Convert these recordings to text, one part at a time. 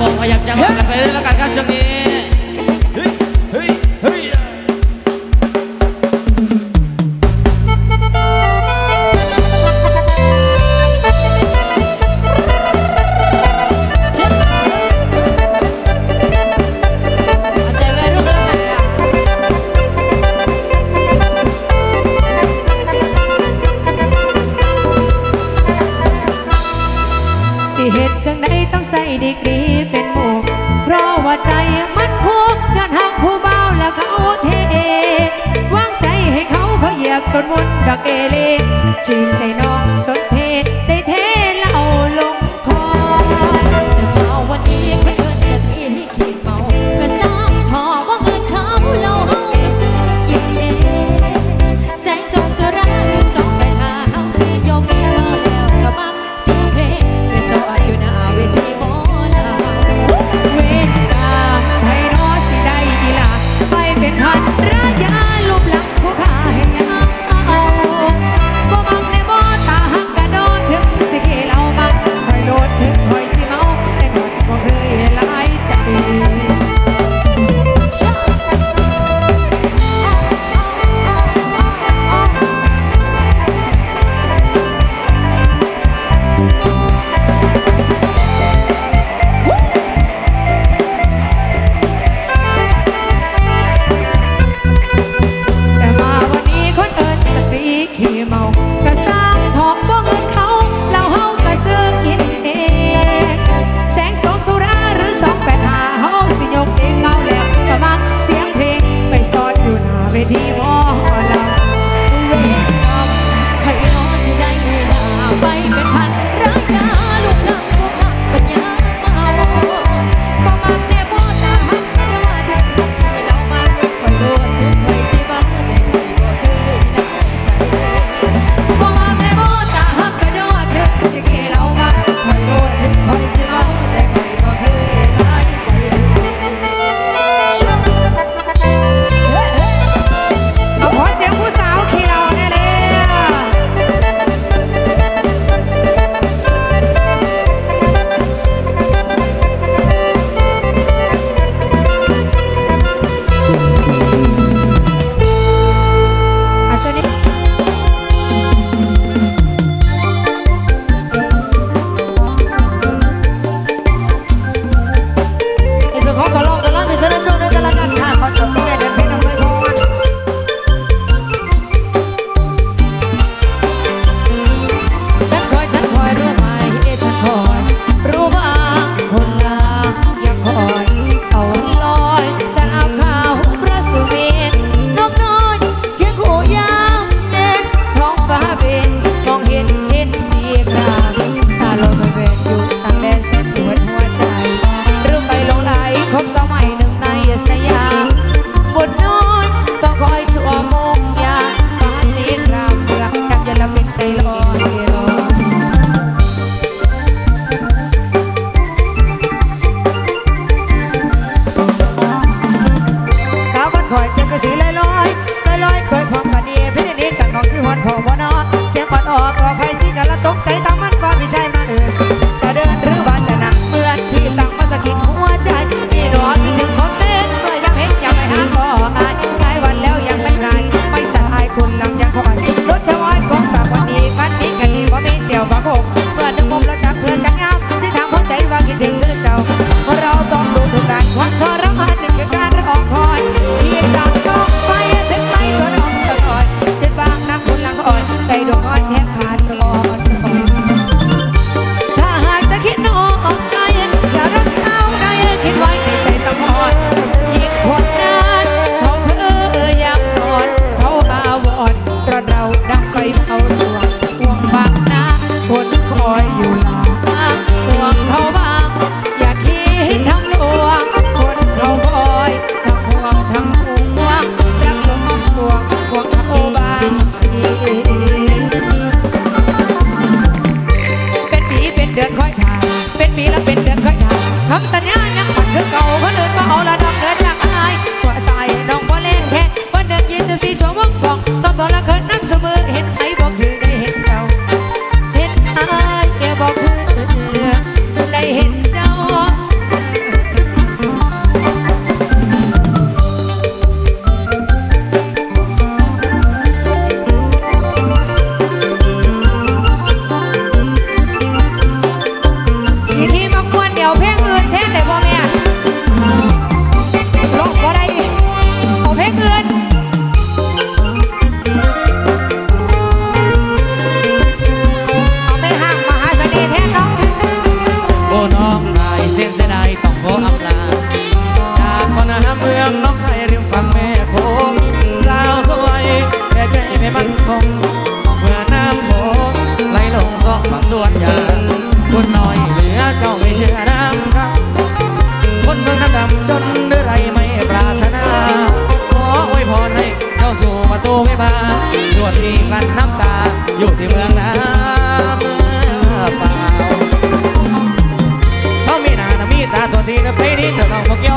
ผมขยาบจะมากันไปเรื่อยแล้วกันครับช่วงนี้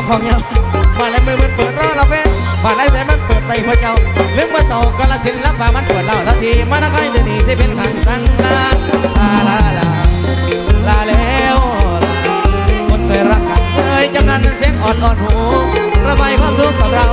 จ้าน้องเกี่ยวของมาแล้วมือมันเปิดรอเราเป็นมาแล้วแต่มันเปิดไปหัวเจ้าลึกมาเศร้ากาลสินรับว่ามันเปิดเราทันทีมานักให้เดี๋ยวนี้สิเป็นขังสังลาลาลาลาลาแล้วคนเคยรักกันเคยจำนันเสียงอ่อนอ่อนหูระบายความทุกข์กับเรา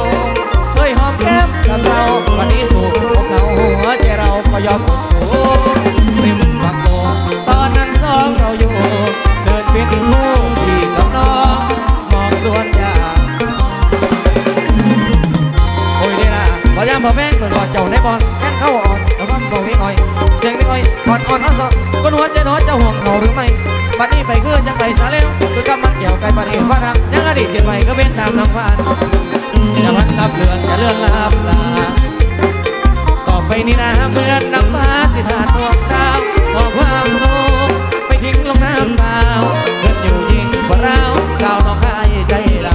ไปคือยังไปสาเร็วคือกำมันเกี่ยวไกลบัดนี้ฟ้ารักยังอดีตเก็บไว้ก็เป็นตามน้ำฟ้านอย่าพันรับเลือนอย่าเลื่อนลับลาต่อไปนี้นะเหมือนน้ำฟ้าที่ทานดวงดาวมองความโลภไปทิ้งลงน้ำเปล่าเงินอยู่ยิ่งกว่าเราสาวน้องคายใจล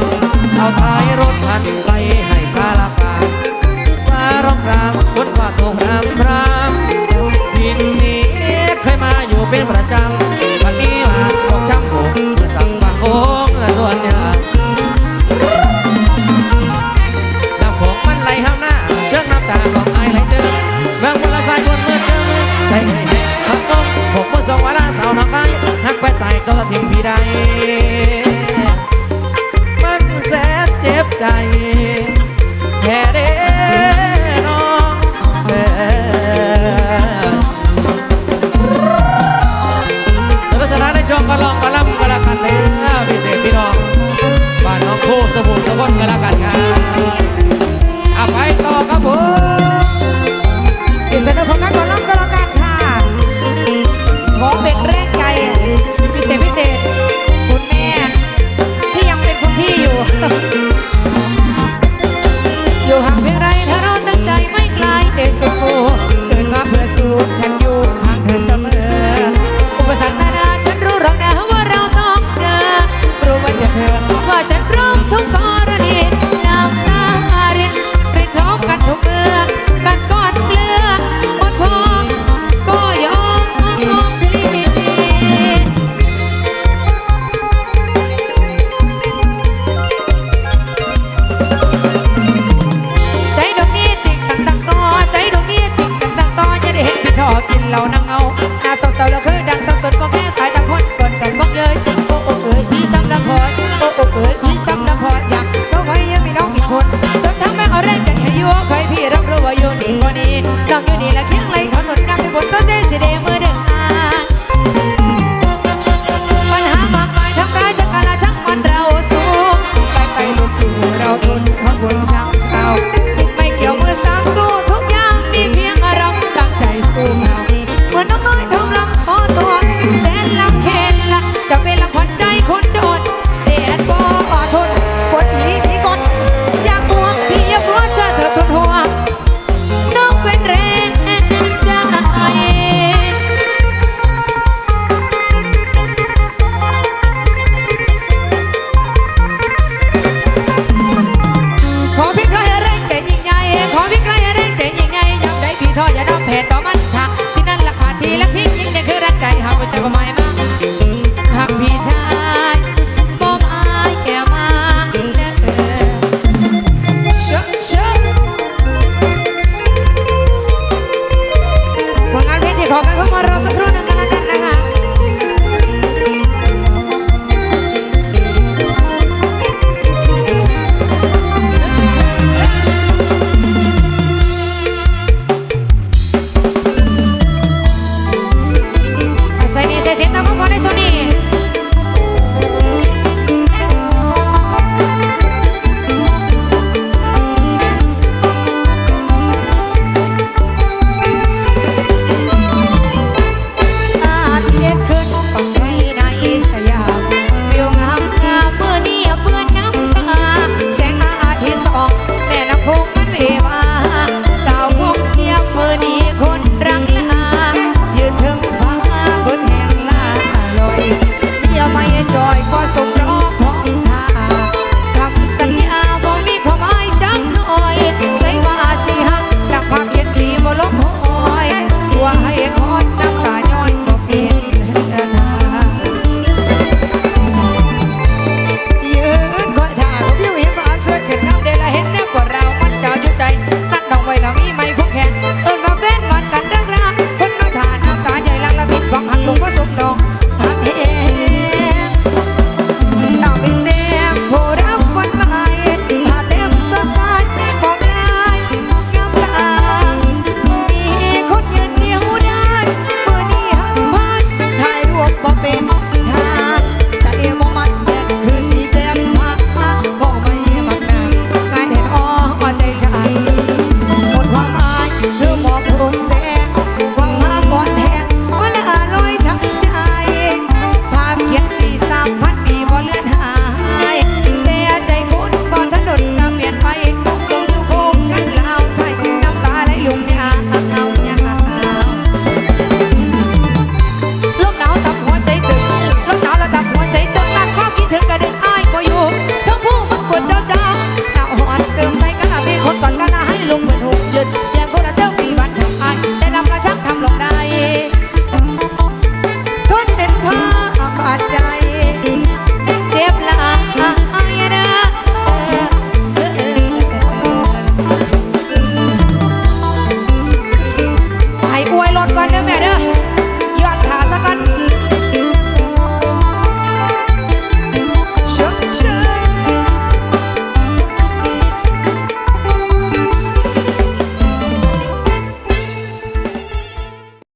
ำเอาท้ายรถพันไปให้สารคาฟ้าร้องรามบนว่าโตพรามราม ได้